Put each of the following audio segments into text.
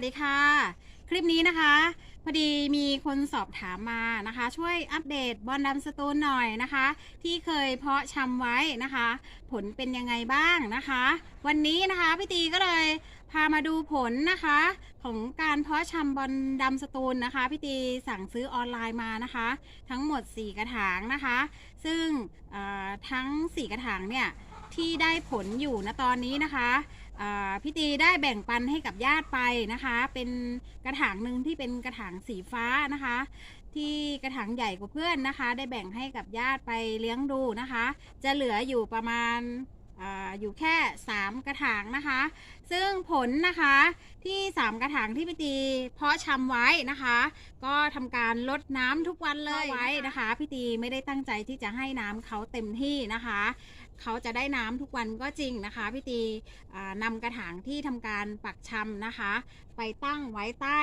วัสดีค่ะ คลิปนี้นะคะ พอดีมีคนสอบถามมานะคะ ช่วยอัปเดตบอลดำสตูนหน่อยนะคะ ที่เคยเพาะชำไว้นะคะ ผลเป็นยังไงบ้างนะคะ วันนี้นะคะพี่ตีก็เลยพามาดูผลนะคะ ของการเพาะชำบอลดำสตูนนะคะพี่ตีสั่งซื้อออนไลน์มานะคะ ทั้งหมด 4 กระถางนะคะ ซึ่งทั้ง 4 กระถางเนี่ยที่ได้ผลอยู่ณตอนนี้นะคะ พี่ตีได้แบ่งปันให้กับญาติไปนะคะ เป็นกระถางหนึ่งที่เป็นกระถางสีฟ้านะคะ ที่กระถางใหญ่กว่าเพื่อนนะคะ ได้แบ่งให้กับญาติไปเลี้ยงดูนะคะ จะเหลืออยู่ประมาณ อาอยู่แค่ 3 กระถางนะคะ ซึ่งผลนะคะที่ 3 กระถางที่พี่ตีเพาะชำไว้นะคะ ก็ทำการลดน้ำทุกวันเลยไว้นะคะพี่ตีไม่ได้ตั้งใจที่จะให้น้ำเขาเต็มที่นะคะเขาจะได้น้ำทุกวันก็จริงนะคะพี่ตีอ่านำกระถางที่ทำการปักชำนะคะ ไปตั้งไว้ใต้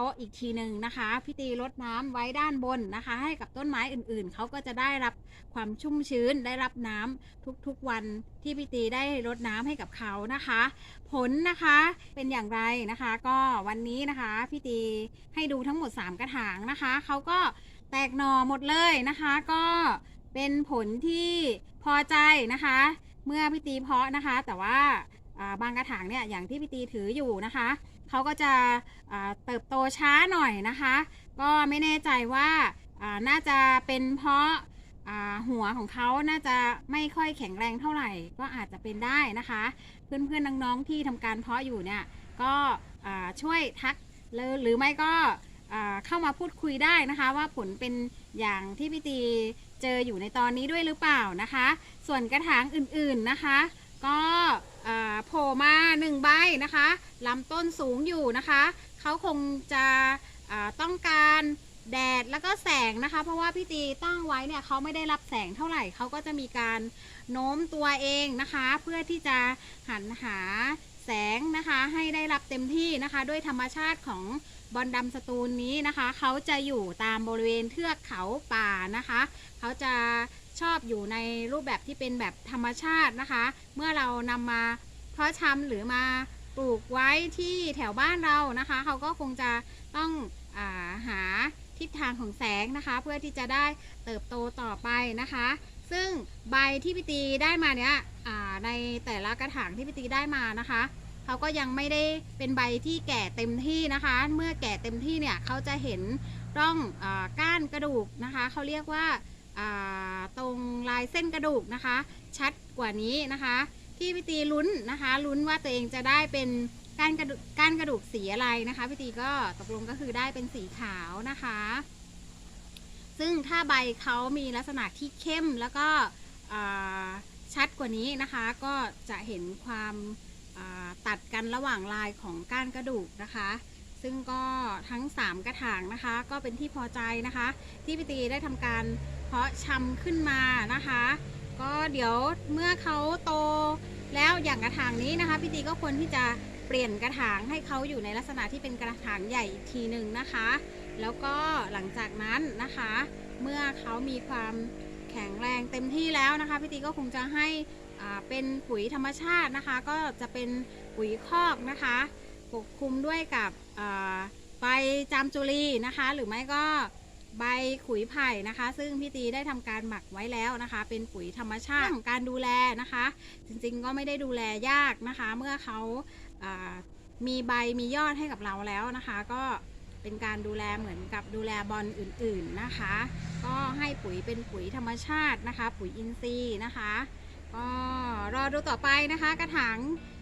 โต๊ะอีกทีหนึ่งนะคะ พี่ตีรดน้ำไว้ด้านบนนะคะ ให้กับต้นไม้อื่นๆ เขาก็จะได้รับความชุ่มชื้นได้รับน้ำทุกๆวันที่พี่ตีได้รดน้ำให้กับเขานะคะ ผลนะคะเป็นอย่างไรนะคะ ก็วันนี้นะคะพี่ตีให้ดูทั้งหมด 3 กระถางนะคะเขาก็แตกหน่อหมดเลยนะคะ ก็เป็นผลที่พอใจนะคะ เมื่อพี่ตีเพาะนะคะ แต่ว่าบางกระถางเนี่ยอย่างที่พี่ตีถืออยู่นะคะ เขาก็จะเติบโตช้าหน่อยนะคะ ก็ไม่แน่ใจว่าน่าจะเป็นเพราะหัวของเขาน่าจะไม่ค่อยแข็งแรงเท่าไหร่ ก็อาจจะเป็นได้นะคะ เพื่อนๆน้องๆที่ทำการเพาะอยู่เนี่ยก็ช่วยทักหรือไม่ก็เข้ามาพูดคุยได้นะคะ ว่าผลเป็นอย่างที่พี่ตีเจออยู่ในตอนนี้ด้วยหรือเปล่านะคะ ส่วนกระถางอื่นๆนะคะ ก็ โผล่มาหนึ่งใบนะคะลำต้นสูงอยู่นะคะ เขาคงจะต้องการแดดแล้วก็แสงนะคะ เพราะว่าพี่ตีตั้งไว้เนี่ยเขาไม่ได้รับแสงเท่าไหร่เขาก็จะมีการโน้มตัวเองนะคะ เพื่อที่จะหันหาแสงนะคะให้ได้รับเต็มที่นะคะ ด้วยธรรมชาติของบอลดำสตูลนี้นะคะ เขาจะอยู่ตามบริเวณเทือกเขาป่านะคะ เขาจะ ชอบอยู่ในรูปแบบที่เป็นแบบธรรมชาตินะคะ เมื่อเรานำมาเพาะชำหรือมาปลูกไว้ที่แถวบ้านเรานะคะ เขาก็คงจะต้องอาหาทิศทางของแสงนะคะ เพื่อที่จะได้เติบโตต่อไปนะคะ ซึ่งใบที่พี่ตีได้มาเนี้ยในแต่ละกระถางที่พี่ตีได้มานะคะเขาก็ยังไม่ได้เป็นใบที่แก่เต็มที่นะคะ เมื่อแก่เต็มที่เนี่ยเขาจะเห็นร่องอก้านกระดูกนะคะ เขาเรียกว่า ตรงลายเส้นกระดูกนะคะ ชัดกว่านี้นะคะ ที่พี่ตีลุ้นนะคะลุ้นว่าตัวเองจะได้เป็นก้านกระดูกก้านกระดูกสีอะไรนะคะพี่ตีก็ตกลงก็คือได้เป็นสีขาวนะคะ ซึ่งถ้าใบเขามีลักษณะที่เข้มแล้วก็ชัดกว่านี้นะคะ ก็จะเห็นความาตัดกันระหว่างลายของก้านกระดูกนะคะ ซึ่งก็ทั้ง 3 กระถางนะคะ ก็เป็นที่พอใจนะคะ ที่พี่ตีได้ทำการเพาะชำขึ้นมานะคะ ก็เดี๋ยวเมื่อเขาโตแล้วอย่างกระถางนี้นะคะพี่ตีก็ควรที่จะเปลี่ยนกระถางให้เขาอยู่ในลักษณะที่เป็นกระถางใหญ่อีกทีหนึ่งนะคะ แล้วก็หลังจากนั้นนะคะ เมื่อเขามีความแข็งแรงเต็มที่แล้วนะคะพี่ตีก็คงจะให้อ่าเป็นปุ๋ยธรรมชาตินะคะ ก็จะเป็นปุ๋ยคอกนะคะปกคลุมด้วยกับ ใบจามจุลีนะคะ หรือไม่ก็ใบขุยไผ่นะคะ ซึ่งพี่ตีได้ทำการหมักไว้แล้วนะคะ เป็นปุ๋ยธรรมชาติของการดูแลนะคะ จริงๆก็ไม่ได้ดูแลยากนะคะ เมื่อเขาามีใบมียอดให้กับเราแล้วนะคะ ก็เป็นการดูแลเหมือนกับดูแลบอลอื่นๆนะคะ ก็ให้ปุ๋ยเป็นปุ๋ยธรรมชาตินะคะ ปุ๋ยอินทรีย์นะคะก็รอดูต่อไปนะคะ กระถาง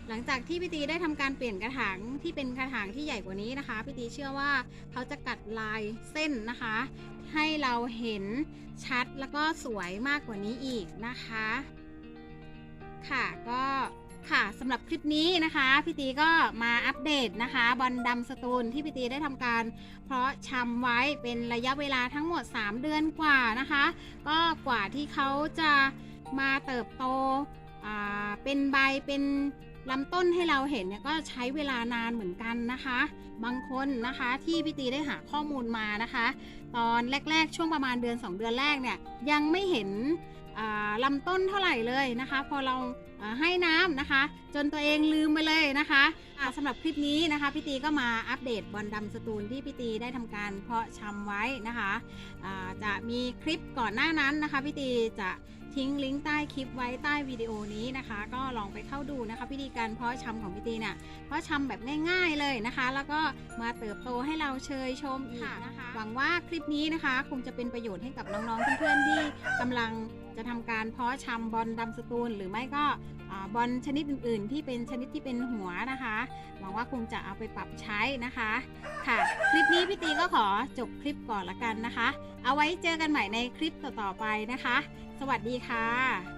หลังจากที่พี่ตีได้ทำการเปลี่ยนกระถางที่เป็นกระถางที่ใหญ่กว่านี้นะคะพี่ตีเชื่อว่าเขาจะกัดลายเส้นนะคะ ให้เราเห็นชัดแล้วก็สวยมากกว่านี้อีกนะคะ ค่ะก็ค่ะสำหรับคลิปนี้นะคะพี่ตีก็มาอัปเดตนะคะ บอลดำสตูลที่พี่ตีได้ทำการ เพราะชำไว้เป็นระยะเวลาทั้งหมด 3 เดือนกว่านะคะ ก็กว่าที่เขาจะมาเติบโตเป็นใบเป็น ลำต้นให้เราเห็นเนี่ยก็ใช้เวลานานเหมือนกันนะคะ บางคนนะคะที่พี่ตีได้หาข้อมูลมานะคะ ตอนแรก ๆ ช่วงประมาณเดือน 2 เดือนแรกเนี่ยยังไม่เห็นลำต้นเท่าไหร่เลยนะคะ พอเรา ให้น้ำนะคะ จนตัวเองลืมไปเลยนะคะอ่าสำหรับคลิปนี้นะคะพี่ตีก็มาอัปเดตบอลดำสตูลที่พี่ตีได้ทำการเพาะชำไว้นะคะอ่าจะมีคลิปก่อนหน้านั้นนะคะพี่ตีจะทิ้งลิงก์ใต้คลิปไว้ใต้วิดีโอนี้นะคะ ก็ลองไปเข้าดูนะคะวิธีการเพาะชำของพี่ตีเนี่ยเพาะชำแบบง่ายๆเลยนะคะ แล้วก็มาเติบโตให้เราเชยชมอีกนะคะ หวังว่าคลิปนี้นะคะ คงจะเป็นประโยชน์ให้กับน้องๆเพื่อนๆที่กำลัง จะทำการเพาะชำบอลดำสตูล หรือไม่ก็บอลชนิดอื่น ๆ ที่เป็นชนิดที่เป็นหัวนะคะหวังว่าคงจะเอาไปปรับใช้นะคะค่ะ คลิปนี้พี่ตีก็ขอจบคลิปก่อนละกันนะคะ เอาไว้เจอกันใหม่ในคลิปต่อๆไปนะคะ สวัสดีค่ะ